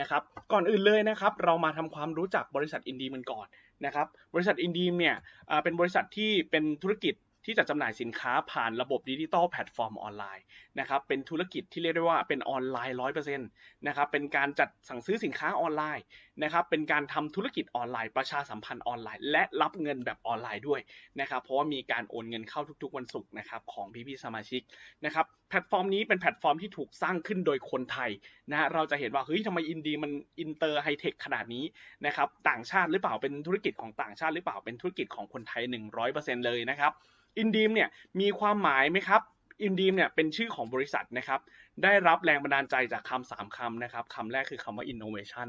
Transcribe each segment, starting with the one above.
นะครับก่อนอื่นเลยนะครับเรามาทำความรู้จักบริษัทอินดีมันก่อนนะครับบริษัทอินดีมเนี่ยเป็นบริษัทที่เป็นธุรกิจ ที่จะจำหน่ายสินค้าผ่านระบบดิจิตอลแพลตฟอร์มออนไลน์นะครับเป็นธุรกิจที่เรียกได้ว่าเป็นออนไลน์ร้อยเปอร์เซ็นต์นะครับเป็นการจัดสั่งซื้อสินค้าออนไลน์นะครับเป็นการทำธุรกิจออนไลน์ประชาสัมพันธ์ออนไลน์ และรับเงินแบบออนไลน์ด้วยนะครับเพราะว่ามีการโอนเงินเข้าทุกๆ วันศุกร์นะครับของพี่ๆสมาชิกนะครับแพลตฟอร์มนี้เป็นแพลตฟอร์มที่ถูกสร้างขึ้นโดยคนไทยนะฮะเราจะเห็นว่าเฮ้ยทำไมอินดีมันอินเตอร์ไฮเทคขนาดนี้นะครับต่างชาติหรือเปล่าเป็นธุรกิจของต่างชาติหรือเปล่าเป็นธุรกิจของคนไทย 100%เลยนะครับ อินดีมเนี่ยมีความหมายไหมครับอินดีมเนี่ยเป็นชื่อของบริษัทนะครับได้รับแรงบันดาลใจจากคำสามคำนะครับคำแรกคือคำว่า innovation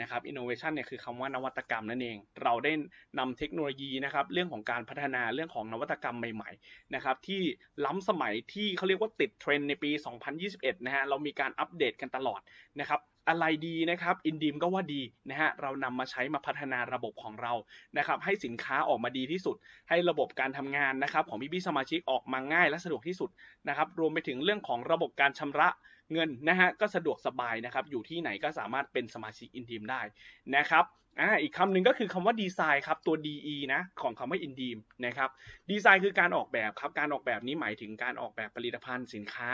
นะครับ innovation เนี่ยคือคำว่านวัตกรรมนั่นเอง เราได้นำเทคโนโลยีนะครับเรื่องของการพัฒนาเรื่องของนวัตกรรมใหม่ๆนะครับที่ล้ำสมัยที่เขาเรียกว่าติดเทรนในปี 2021 นะฮะเรามีการอัปเดตกันตลอดนะครับ อะไรดีนะครับอินดีมก็ว่าดีนะฮะเรานำมาใช้มาพัฒนาระบบของเรานะครับให้สินค้าออกมาดีที่สุด ให้ระบบการทำงานนะครับของพี่พี่สมาชิกออกมาง่ายและสะดวกที่สุดนะครับรวมไปถึงเรื่องของระบบการชำระ เงินนะฮะก็สะดวกสบายนะครับอยู่ที่ไหนก็สามารถเป็นสมาชิกอินดีมได้นะครับอ่าอีกคำหนึ่งก็คือคำว่าดีไซน์ครับตัว DE นะของคำว่าอินดีมนะครับดีไซน์คือการออกแบบครับการออกแบบนี้หมายถึงการออกแบบผลิตภัณฑ์สินค้า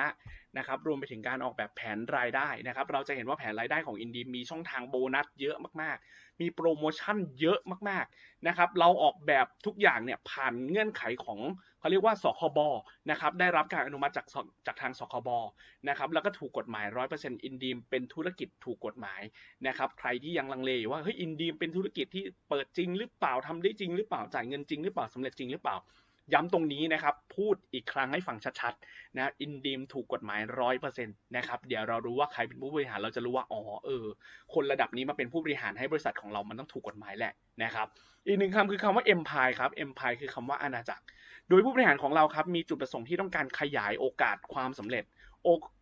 นะครับรวมไปถึงการออกแบบแผนรายได้นะครับเราจะเห็นว่าแผนรายได้ของอินดีมมีช่องทางโบนัสเยอะมากๆ มีโปรโมชั่นเยอะมากๆนะครับเราออกแบบทุกอย่างเนี่ยผ่านเงื่อนไขของ เขาเรียกว่าสคบนะครับได้รับการอนุมัติจากจากทางสคบนะครับแล้วก็ถูกกฎหมาย 100%อินดีมเป็นธุรกิจถูกกฎหมายนะครับใครที่ยังลังเลว่าเฮ้ยอินดีมเป็นธุรกิจที่เปิดจริงหรือเปล่าทำได้จริงหรือเปล่าจ่ายเงินจริงหรือเปล่าสำเร็จจริงหรือเปล่า ย้ำตรงนี้นะครับ พูดอีกครั้งให้ฟังชัดๆนะอินดีมถูกกฎหมายร้อยเปอร์เซ็นต์นะครับ เดี๋ยวเรารู้ว่าใครเป็นผู้บริหารเราจะรู้ว่าอ๋อเออ คนระดับนี้มาเป็นผู้บริหารให้บริษัทของเรามันต้องถูกกฎหมายแหละนะครับอีกหนึ่งคำคือคำว่า empire ครับ empire คือคำว่าอาณาจักร โดยผู้บริหารของเราครับมีจุดประสงค์ที่ต้องการขยายโอกาสความสำเร็จ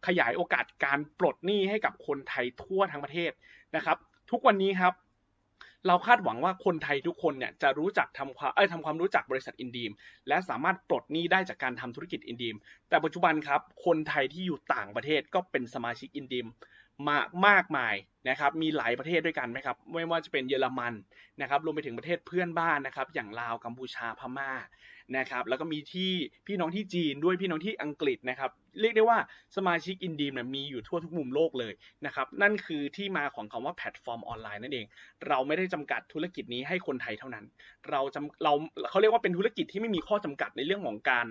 ขยายโอกาสการปลดหนี้ให้กับคนไทยทั่วทั้งประเทศนะครับ ทุกวันนี้ครับ เราคาดหวังว่าคนไทยทุกคนเนี่ยจะรู้จักทำความเอ้ยทำความรู้จักบริษัทอินดีมและสามารถปลดหนี้ได้จากการทำธุรกิจอินดีมแต่ปัจจุบันครับคนไทยที่อยู่ต่างประเทศก็เป็นสมาชิกอินดีมมามากมายนะครับมีหลายประเทศด้วยกันไหมครับไม่ว่าจะเป็นเยอรมันนะครับรวมไปถึงประเทศเพื่อนบ้านนะครับอย่างลาวกัมพูชาพม่า นะครับแล้วก็มีที่พี่น้องที่จีนด้วยพี่น้องที่อังกฤษนะครับเรียกได้ว่าสมาชิกอินดีมเนี่ยมีอยู่ทั่วทุกมุมโลกเลยนะครับนั่นคือที่มาของคำว่าแพลตฟอร์มออนไลน์นั่นเอง เราไม่ได้จำกัดธุรกิจนี้ให้คนไทยเท่านั้น เราจำเราเขาเรียกว่าเป็นธุรกิจที่ไม่มีข้อจำกัดในเรื่องของการ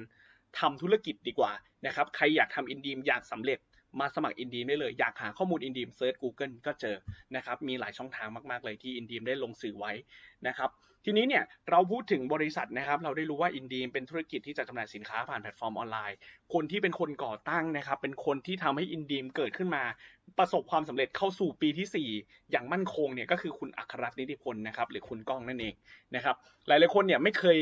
ทำธุรกิจดีกว่านะครับใครอยากทำอินดีมอยากสำเร็จ มาสมัครอินดีมได้เลย อยากหาข้อมูลอินดีมเซิร์ช Google ก็เจอนะครับ มีหลายช่องทางมาก ๆ เลยที่อินดีมได้ลงสื่อไว้นะครับ ทีนี้เนี่ยเราพูดถึงบริษัทนะครับ เราได้รู้ว่าอินดีมเป็นธุรกิจที่จะจำหน่ายสินค้าผ่านแพลตฟอร์มออนไลน์ คนที่เป็นคนก่อตั้งนะครับ เป็นคนที่ทำให้อินดีมเกิดขึ้นมา ประสบความสำเร็จเข้าสู่ปีที่ 4 อย่างมั่นคงเนี่ยก็คือคุณอัครรัตน์นิติพลนะครับ หรือคุณก้องนั่นเองนะครับ หลาย ๆ คนเนี่ยไม่เคย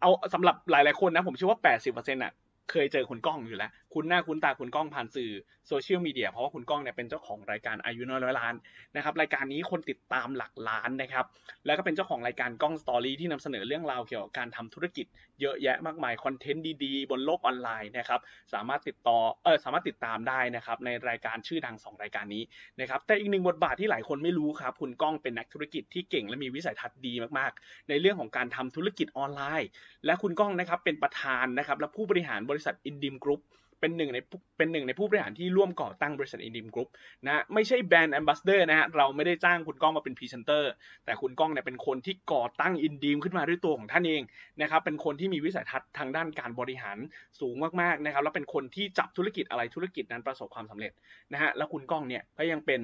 เอาสำหรับหลาย ๆ คนนะผมเชื่อว่า 80%อะเคยเจอคุณก้องอยู่แล้ว คุณหน้าคุณตาคุณก้องผ่านสื่อโซเชียลมีเดียเพราะว่าคุณก้องเนี่ยเป็นเจ้าของรายการอายุน้อยร้อยล้านนะครับรายการนี้คนติดตามหลักล้านนะครับแล้วก็เป็นเจ้าของรายการก้องสตอรี่ที่นำเสนอเรื่องราวเกี่ยวกับการทำธุรกิจเยอะแยะมากมายคอนเทนต์ดีๆ บนโลกออนไลน์นะครับสามารถติดต่อเออสามารถติดตามได้นะครับในรายการชื่อดัง 2 รายการนี้นะครับแต่อีกหนึ่งบทบาทที่หลายคนไม่รู้ครับคุณก้องเป็นนักธุรกิจที่เก่งและมีวิสัยทัศน์ดีมากๆ ในเรื่องของการทำธุรกิจออนไลน์ และคุณก้องนะครับเป็นประธานนะครับและผู้บริหารบริษัทอินดิมกรุ๊ป เป็นหนึ่งในเป็นหนึ่งในผู้บริหารที่ร่วมก่อตั้งบริษัทอินดิมกรุ๊ปนะไม่ใช่แบรนด์แอมบาสเดอร์นะฮะเราไม่ได้จ้างคุณก้องมาเป็นพรีเซนเตอร์แต่คุณก้องเนี่ยเป็นคนที่ก่อตั้งอินดิมขึ้นมาด้วยตัวของท่านเองนะครับเป็นคนที่มีวิสัยทัศน์ทางด้านการบริหารสูงมากๆนะครับแล้วเป็นคนที่จับธุรกิจอะไรธุรกิจนั้นประสบความสำเร็จนะฮะแล้วคุณก้องเนี่ยก็ยังเป็น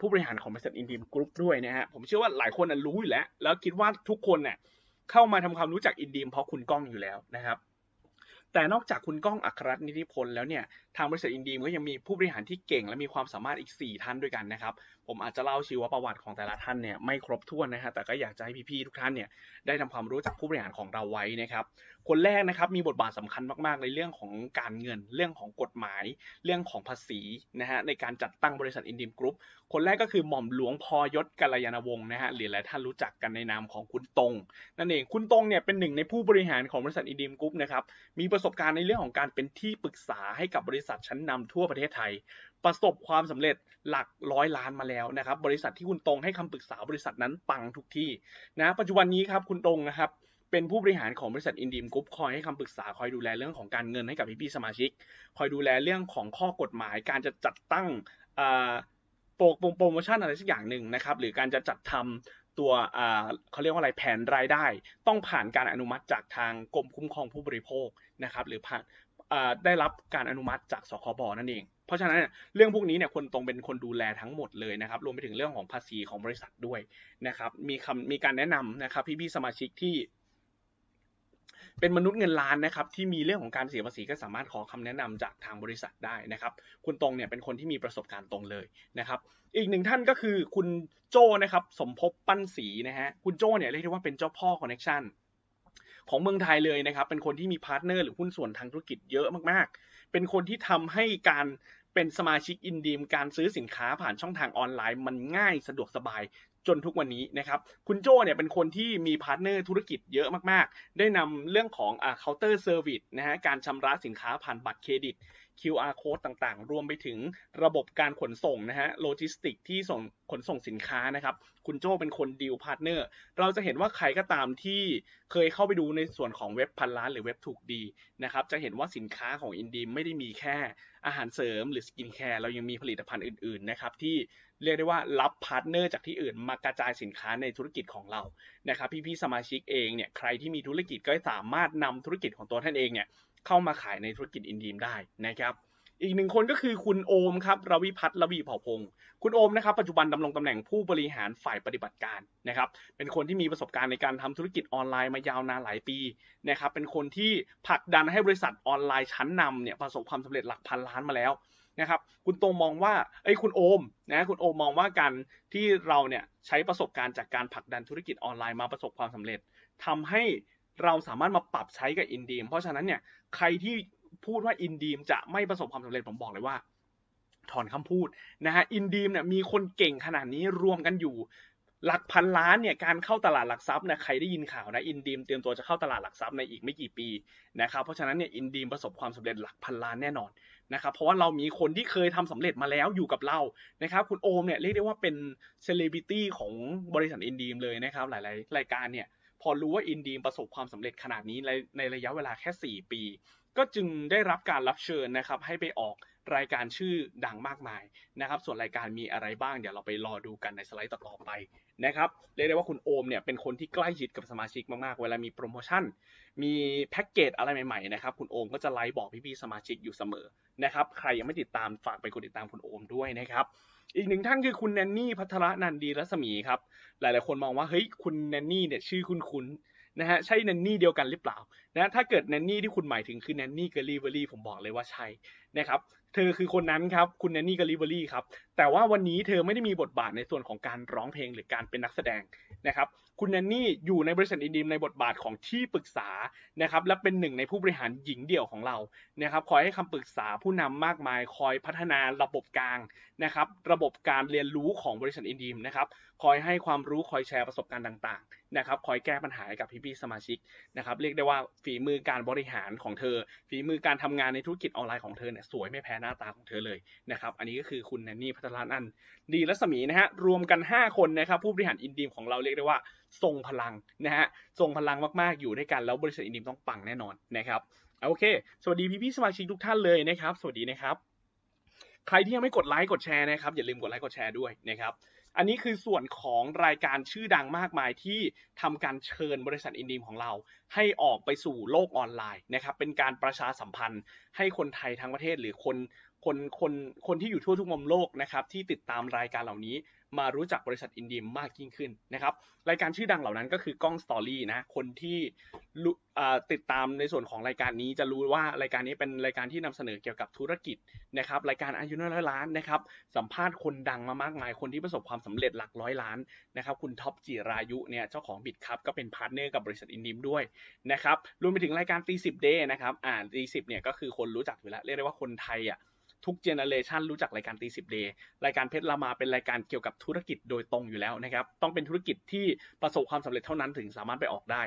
ผู้บริหารของบริษัทอินดิมกรุ๊ปด้วยนะฮะผมเชื่อว่าหลายคนรู้อยู่แล้ว แล้วคิดว่าทุกคนเนี่ยเข้ามาทำความรู้จักอินดิมเพราะคุณก้องอยู่แล้วนะครับ แต่นอกจากคุณก้องอัครรัตน์นิติพลแล้วเนี่ยทางบริษัทอินดีมก็ยังมีผู้บริหารที่เก่ง และมีความสามารถอีก 4 ท่านด้วยกันนะครับ ผมอาจจะเล่าชีวประวัติของแต่ละท่านเนี่ยไม่ครบถ้วนนะฮะแต่ก็อยากจะให้พี่ๆทุกท่านเนี่ยได้ทำความรู้จักผู้บริหารของเราไว้นะครับ คนแรกนะครับมีบทบาทสำคัญมากๆในเรื่องของการเงิน เรื่องของกฎหมาย เรื่องของภาษีนะฮะในการจัดตั้งบริษัทอินดีมกรุ๊ปคนแรกก็คือหม่อมหลวงพอยศกัลยาณวงศ์นะฮะหรือหลายท่านรู้จักกันในนามของคุณตรงนั่นเองคุณตรงเนี่ยเป็นหนึ่งในผู้บริหารของบริษัทอินดีมกรุ๊ปนะครับมีประประสบการณ์ในเรื่องของการเป็นที่ปรึกษาให้กับบริษัทชั้นนำทั่วประเทศไทย ประสบความสำเร็จหลักร้อยล้านมาแล้วนะครับ บริษัทที่คุณตรงให้คำปรึกษาบริษัทนั้นปังทุกที่นะปัจจุบันนี้ครับคุณตรงนะครับเป็นผู้บริหารของบริษัทอินดีมกรุ๊ปคอยให้คำปรึกษาคอยดูแลเรื่องของการเงินให้กับพี่ๆสมาชิก คอยดูแลเรื่องของข้อกฎหมาย การจะจัดตั้งโปรโปรโมชั่นอะไรสักอย่างหนึ่งนะครับ หรือการจะจัดทำ ตัวเขาเรียกว่าอะไรแผนรายได้ ต้องผ่านการอนุมัติจากทางกรมคุ้มครองผู้บริโภคนะครับ หรือผ่านได้รับการอนุมัติจากสคบนั่นเอง เพราะฉะนั้นเรื่องพวกนี้เนี่ยคนตรงเป็นคนดูแลทั้งหมดเลยนะครับรวมไปถึงเรื่องของภาษีของบริษัทด้วยนะครับ มีคำมีการแนะนำนะครับพี่ๆสมาชิกที่ เป็นมนุษย์เงินล้านนะครับที่มีเรื่องของการเสียภาษีก็สามารถขอคำแนะนำจากทางบริษัทได้นะครับ คุณตรงเนี่ยเป็นคนที่มีประสบการณ์ตรงเลยนะครับ อีกหนึ่งท่านก็คือคุณโจนะครับสมภพปั้นสีนะฮะคุณโจเนี่ยเรียกได้ว่าเป็นเจ้าพ่อคอนเน็ชันของเมืองไทยเลยนะครับ เป็นคนที่มีพาร์ทเนอร์หรือหุ้นส่วนทางธุรกิจเยอะมากๆ เป็นคนที่ทำให้การ เป็นสมาชิกอินดีมการซื้อสินค้าผ่านช่องทางออนไลน์มันง่ายสะดวกสบายจนทุกวันนี้นะครับคุณโจเนี่ยเป็นคนที่มีพาร์ทเนอร์ธุรกิจเยอะมากๆ ได้นำเรื่องของอ่าเคาน์เตอร์เซอร์วิสนะฮะการชำระสินค้าผ่านบัตรเครดิต QR code ต่างๆ รวมไปถึงระบบการขนส่งนะฮะโลจิสติกที่ส่งขนส่งสินค้านะครับ คุณโจเป็นคนดีลพาร์ทเนอร์ เราจะเห็นว่าใครก็ตามที่เคยเข้าไปดูในส่วนของเว็บพันล้านหรือเว็บถูกดีนะครับ จะเห็นว่าสินค้าของอินดีไม่ได้มีแค่อาหารเสริมหรือสกินแคร์เรายังมีผลิตภัณฑ์อื่นๆนะครับที่เรียกได้ว่ารับพาร์ทเนอร์จากที่อื่นมากระจายสินค้าในธุรกิจของเรานะครับพี่ๆสมาชิกเองเนี่ยใครที่มีธุรกิจก็สามารถนำธุรกิจของตัวท่านเองเนี่ย เข้ามาขายในธุรกิจอินดีมได้นะครับ อีกหนึ่งคนก็คือคุณโอมครับรวิพัฒน์รวีเผ่าพงศ์คุณโอมนะครับปัจจุบันดำรงตำแหน่งผู้บริหารฝ่ายปฏิบัติการนะครับ เป็นคนที่มีประสบการณ์ในการทำธุรกิจออนไลน์มายาวนานหลายปีนะครับ เป็นคนที่ผลักดันให้บริษัทออนไลน์ชั้นนำเนี่ยประสบความสำเร็จหลักพันล้านมาแล้วนะครับคุณโตมองว่าไอ้คุณโอมนะคุณโอมมองว่าการที่เราเนี่ยใช้ประสบการณ์จากการผลักดันธุรกิจออนไลน์มาประสบความสำเร็จทำให้ เราสามารถมาปรับใช้กับอินดีมเพราะฉะนั้นเนี่ยใครที่พูดว่าอินดีมจะไม่ประสบความสำเร็จผมบอกเลยว่า ถอนคำพูดนะฮะอินดีมเนี่ยมีคนเก่งขนาดนี้รวมกันอยู่หลักพันล้านเนี่ยการเข้าตลาดหลักทรัพย์เนี่ยใครได้ยินข่าวนะอินดีมเตรียมตัวจะเข้าตลาดหลักทรัพย์ในอีกไม่กี่ปีนะครับเพราะฉะนั้นเนี่ยอินดีมประสบความสำเร็จหลักพันล้านแน่นอนนะครับเพราะว่าเรามีคนที่เคยทำสำเร็จมาแล้วอยู่กับเรานะครับคุณโอมเนี่ยเรียกได้ว่าเป็นเซเลบริตี้ของบริษัทอินดีมเลยนะครับหลาย ๆ รายการเนี่ย อรู้ว่าอินดีมประสบความสำเร็จขนาดนี้ในในระยะเวลาแค่ 4 ปี ก็จึงได้รับการรับเชิญนะครับให้ไปออกรายการชื่อดังมากมายนะครับ ส่วนรายการมีอะไรบ้างเดี๋ยวเราไปรอดูกันในสไลด์ต่อไปนะครับเรียกได้ว่าคุณโอมเนี่ยเป็นคนที่ใกล้ชิดกับสมาชิกมากๆ เวลามีโปรโมชั่น มีแพ็กเกจอะไรใหม่ๆนะครับคุณโอมก็จะไลฟ์บอกพี่ๆสมาชิกอยู่เสมอนะครับใครยังไม่ติดตามฝากไปกดติดตามคุณโอมด้วยนะครับ อีกหนึ่งท่านคือคุณแนนนี่พัทรนันดีรัศมีครับ หลาย ๆ คนมองว่าเฮ้ยคุณแนนนี่เนี่ยชื่อคุณคุณนะฮะใช่แนนนี่เดียวกันหรือเปล่านะถ้าเกิดแนนนี่ที่คุณหมายถึงคือแนนนี่เกอรี่เวอรี่ผมบอกเลยว่าใช่นะครับเธอคือคนนั้นครับคุณแนนนี่กาลิเบอรี่ครับแต่ว่าวันนี้เธอไม่ได้มีบทบาทในส่วนของการร้องเพลงหรือการเป็นนักแสดงนะครับคุณแนนนี่อยู่ในบริษัทอินดีมในบทบาทของที่ปรึกษานะครับและเป็นหนึ่งในผู้บริหารหญิงเดี่ยวของเรานะครับคอยให้คำปรึกษาผู้นำมากมายคอยพัฒนาระบบกลางนะครับระบบการเรียนรู้ของบริษัทอินดีมนะครับคอยให้ความรู้คอยแชร์ประสบการณ์ต่างๆนะครับคอยแก้ปัญหากับพี่ๆสมาชิกนะครับเรียกได้ว่าฝีมือการบริหารของเธอ ฝีมือการทำงานในธุรกิจออนไลน์ของเธอเนี่ยสวยไม่แพ้หน้าตาของเธอเลยนะครับ อันนี้ก็คือคุณแนนนี่พัทรานันดีรัศมีนะฮะรวมกัน 5 คนนะครับผู้บริหารอินดีมของเราเรียกได้ว่าทรงพลังนะฮะทรงพลังมากๆอยู่ด้วยกันแล้วบริษัทอินดีมต้องปังแน่นอนนะครับโอเค สวัสดีพี่ๆสมาชิกทุกท่านเลยนะครับ สวัสดีนะครับ ใครที่ยังไม่กดไลค์กดแชร์นะครับอย่าลืมกดไลค์กดแชร์ด้วยนะครับ อันนี้คือส่วนของรายการชื่อดังมากมายที่ทำการเชิญบริษัทอินดีมของเรา ให้ออกไปสู่โลกออนไลน์นะครับ เป็นการประชาสัมพันธ์ ให้คนไทยทั้งประเทศหรือคนคนคนคนที่อยู่ทั่วทุกมุมโลกนะครับที่ติดตามรายการเหล่านี้ มารู้จักบริษัทอินดีมมากยิ่งขึ้นนะครับ รายการชื่อดังเหล่านั้นก็คือกล้องสตอรี่นะ คนที่ติดตามในส่วนของรายการนี้จะรู้ว่ารายการนี้เป็นรายการที่นำเสนอเกี่ยวกับธุรกิจนะครับ รายการอายุน้อยล้านนะครับ สัมภาษณ์คนดังมามากมาย คนที่ประสบความสำเร็จหลักร้อยล้านนะครับ คุณท็อปจิรายุเนี่ยเจ้าของบิตครับก็เป็นพาร์ทเนอร์กับบริษัทอินดีมด้วยนะครับ รวมไปถึงรายการตีสิบเดย์นะครับ อ่าตีสิบเนี่ยก็คือคนรู้จักอยู่แล้ว เรียกได้ว่าคนไทยอะ ทุกเจเนอเรชันรู้จักรายการตีสิบเดย์รายการเพชรลามาเป็นรายการเกี่ยวกับธุรกิจโดยตรงอยู่แล้วนะครับ ต้องเป็นธุรกิจที่ประสบความสำเร็จเท่านั้นถึงสามารถไปออกได้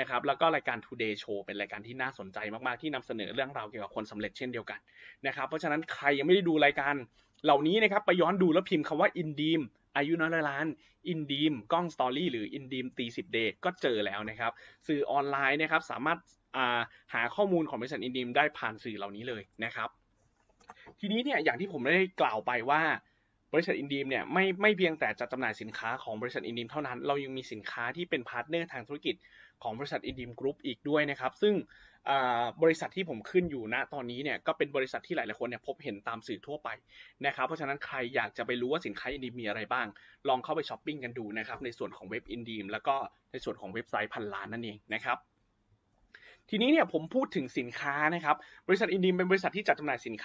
นะครับ แล้วก็รายการ Today Show เป็นรายการที่น่าสนใจมากๆที่นำเสนอเรื่องราวเกี่ยวกับคนสำเร็จเช่นเดียวกันนะครับ เพราะฉะนั้นใครยังไม่ได้ดูรายการเหล่านี้นะครับไปย้อนดูแล้วพิมพ์คำว่าอินดีมอายุน้อยร้อยล้านอินดีมกล้องสตอรี่หรืออินดีมตีสิบเดย์ก็เจอแล้วนะครับ สื่อออนไลน์นะครับสามารถหาข้อมูลของบริษัทอินดีมได้ผ่านสื่อเหล่านี้เลยนะครับ ทีนี้เนี่ยอย่างที่ผมได้กล่าวไปว่าบริษัทอินดีมเนี่ยไม่ไม่เพียงแต่จะจำหน่ายสินค้าของบริษัทอินดีมเท่านั้น เรายังมีสินค้าที่เป็นพาร์ทเนอร์ทางธุรกิจของบริษัทอินดีมกรุ๊ปอีกด้วยนะครับ ซึ่งบริษัทที่ผมขึ้นอยู่ณตอนนี้เนี่ยก็เป็นบริษัทที่หลายๆคนเนี่ยพบเห็นตามสื่อทั่วไปนะครับ เพราะฉะนั้นใครอยากจะไปรู้ว่าสินค้าอินดีมมีอะไรบ้าง ลองเข้าไปช้อปปิ้งกันดูนะครับในส่วนของเว็บอินดีมแล้วก็ในส่วนของเว็บไซต์พันล้านนั่นเองนะครับทีนี้เนี่ยผมพูดถึงสินค้านะครับ บริษัทอินดีมเป็นบริษัทที่จัดจำหน่ายสินค้า